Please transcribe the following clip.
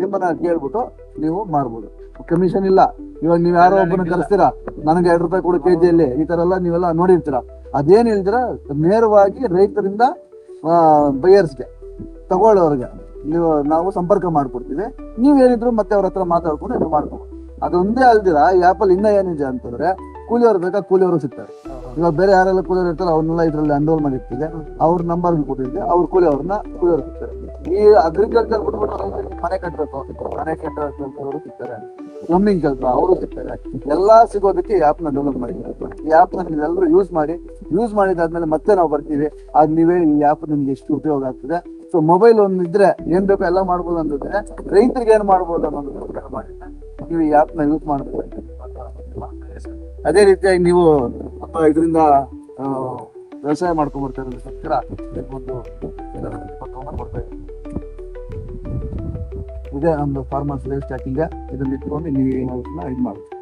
ನಿಮ್ಮನ್ನ ಕೇಳ್ಬಿಟ್ಟು ನೀವು ಮಾರ್ಬೋದು. ಕಮಿಷನ್ ಇಲ್ಲ. ಇವಾಗ ನೀವು ಯಾರೋ ಒಬ್ಬನ ಕರೆಸ್ತೀರಾ? ನನಗೆ ಎರಡು ರೂಪಾಯಿ ಕೊಡು ಕೆಜಿಯಲ್ಲಿ ಈ ತರ ಎಲ್ಲ ನೀವೆಲ್ಲ ನೋಡಿರ್ತೀರಾ? ಅದೇನ್ ಹೇಳ್ತೀರಾ ನೇರವಾಗಿ ರೈತರಿಂದ ಬೈಯರ್ಸ್ಗೆ ತಗೊಳ್ಳೋರ್ಗೆ ನೀವು ನಾವು ಸಂಪರ್ಕ ಮಾಡ್ಕೊಡ್ತೀವಿ. ನೀವ್ ಏನಿದ್ರು ಮತ್ತೆ ಅವ್ರ ಹತ್ರ ಮಾತಾಡ್ಕೊಂಡು ನೀವು ಮಾಡ್ಕೊಂಡು ಅದೊಂದೇ ಅಲ್ದಿರ ಈ ಆಪಲ್ ಇನ್ನ ಏನಿದೆ ಅಂತಂದ್ರೆ ಕೂಲಿಯವ್ರು ಬೇಕಾ ಕೂಲಿಯವರು ಸಿಗ್ತಾರೆ. ಇವಾಗ ಬೇರೆ ಯಾರೆಲ್ಲ ಕೂಲಿಯವ್ರು ಇರ್ತಾರೆ ಅವ್ರನ್ನೆಲ್ಲ ಇದ್ರಲ್ಲಿ ಅನ್ರೋಲ್ ಮಾಡಿರ್ತಿದೆ ಅವ್ರ ನಂಬರ್ ಕೊಟ್ಟಿದ್ದೆ ಅವ್ರ ಕೂಲಿಯವ್ರನ್ನ ಕೂಲಿಯವ್ರು ಸಿಗ್ತಾರೆ ಈ ಅಗ್ರಿಕಲ್ಚರ್ ಬಿಟ್ಬಿಟ್ಟು ಮನೆ ಕಟ್ಟಬೇಕು ಮನೆ ಕಟ್ಟೋರು ಸಿಗ್ತಾರೆ. ಪ್ಲಂಬಿಂಗ್ ಕೆಲಸ ಅವರು ಸಿಗ್ತಾರೆ. ಎಲ್ಲಾ ಸಿಗೋದಕ್ಕೆ ಈ ಆಪ್ನ ಡೆವಲಪ್ ಮಾಡಿದ್ದಾರೆ ಈ ಆಪ್ನ ನೀವೆಲ್ಲರೂ ಯೂಸ್ ಮಾಡಿ. ಯೂಸ್ ಮಾಡಿದಾದ್ಮೇಲೆ ಮತ್ತೆ ನಾವು ಬರ್ತೀವಿ. ಅದ್ ನೀವೇ ಈ ಆಪ್ ನಿಮ್ಗೆ ಎಷ್ಟು ಉಪಯೋಗ ಆಗ್ತದೆ? ಸೊ ಮೊಬೈಲ್ ಒಂದು ಇದ್ರೆ ಏನ್ ಬೇಕು ಎಲ್ಲ ಮಾಡ್ಬೋದು ಅಂತಿದ್ರೆ ರೈತರಿಗೆ ಏನ್ ಮಾಡ್ಬೋದು ಅನ್ನೋದು ಮಾಡಿ. ನೀವು ಈ ಆಪ್ನ ಯೂಸ್ ಮಾಡಬೇಕು ಅದೇ ರೀತಿಯಾಗಿ ನೀವು ಇದರಿಂದ ವ್ಯವಸಾಯ ಮಾಡ್ಕೊಂಡ್ಬರ್ತಾರೆ ಸರ್ಕಾರ ಒಂದು ಕೊಡ್ತಾ ಇದ್ದೀವಿ. ಇದೇ ಒಂದು ಫಾರ್ಮರ್ಸ್ ಲೈಫ್ ಹಾಕಿಂಗ್ ಇದನ್ನ ಇಟ್ಕೊಂಡು ನೀವು ಇದು ಮಾಡಿ